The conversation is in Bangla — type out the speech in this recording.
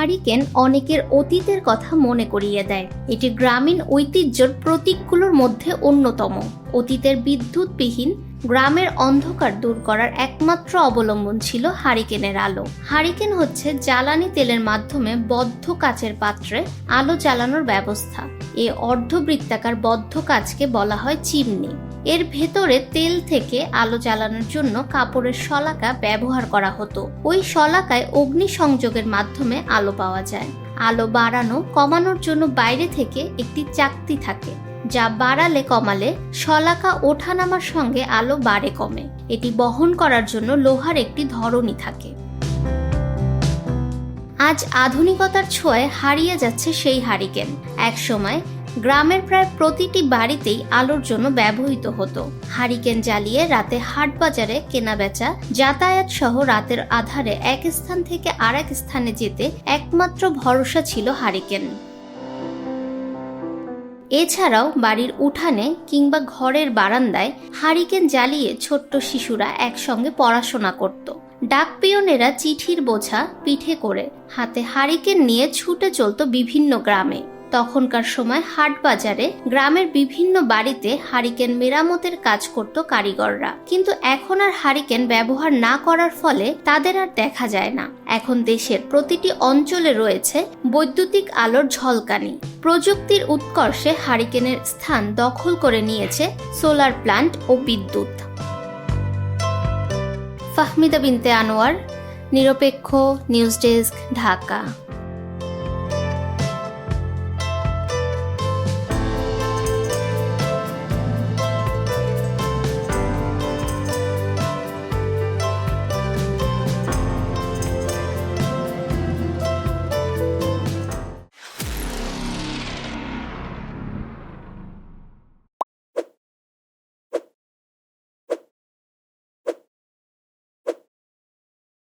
হারিকেন অনেকের অতীতের কথা মনে করিয়ে দেয়। এটি গ্রামীণ ঐতিহ্যর প্রতীকগুলোর মধ্যে অন্যতম। অতীতের বিদ্যুৎবিহীন গ্রামের অন্ধকার দূর করার একমাত্র অবলম্বন ছিল হারিকেনের আলো। হারিকেন হচ্ছে জ্বালানি তেলের মাধ্যমে বদ্ধ কাচের পাত্রে আলো জ্বালানোর ব্যবস্থা। এই অর্ধবৃত্তাকার বদ্ধ কাচকে বলা হয় চিমনি। এর ভেতরে তেল থেকে আলো জ্বালানোর জন্য কাপড়ের শলাকা ব্যবহার করা হতো। ওই শলাকায় অগ্নি সংযোগের মাধ্যমে আলো পাওয়া যায়। আলো বাড়ানো, কমানোর জন্য বাইরে থেকে একটি চাকতি থাকে, যা বাড়ালে কমালে শলাকা ওঠানামার সঙ্গে আলো বাড়ে কমে। এটি বহন করার জন্য লোহার একটি ধরনী থাকে। আজ আধুনিকতার ছোঁয়ায় হারিয়ে যাচ্ছে সেই হারিকেন। একসময় গ্রামের প্রায় প্রতিটি বাড়িতেই আলোর জন্য ব্যবহৃত হতো। হারিকেন জ্বালিয়ে রাতে হাট বাজারে কেনাবেচা যাতায়াত সহ রাতের আধারে এক স্থান থেকে আরেক স্থানে যেতে একমাত্র ভরসা ছিল হারিকেন। এছাড়াও বাড়ির উঠানে কিংবা ঘরের বারান্দায় হারিকেন জ্বালিয়ে ছোট্ট শিশুরা একসঙ্গে পড়াশোনা করত। ডাকপিয়নেরা চিঠির বোঝা পিঠে করে হাতে হারিকেন নিয়ে ছুটে চলতো বিভিন্ন গ্রামে। তখনকার সময় হাট বাজারে গ্রামের বিভিন্ন বাড়িতে হারিকেন মেরামতের কাজ করত কারিগররা। কিন্তু এখন আর হারিকেন ব্যবহার না করার ফলে তাদের আর দেখা যায় না। এখন দেশের প্রতিটি অঞ্চলে রয়েছে বৈদ্যুতিক আলোর ঝলকানি। প্রযুক্তির উৎকর্ষে হারিকেনের স্থান দখল করে নিয়েছে সোলার প্লান্ট ও বিদ্যুৎ। ফাহমিদা বিনতে আনোয়ার, নিরপেক্ষ, নিউজ ডেস্ক, ঢাকা।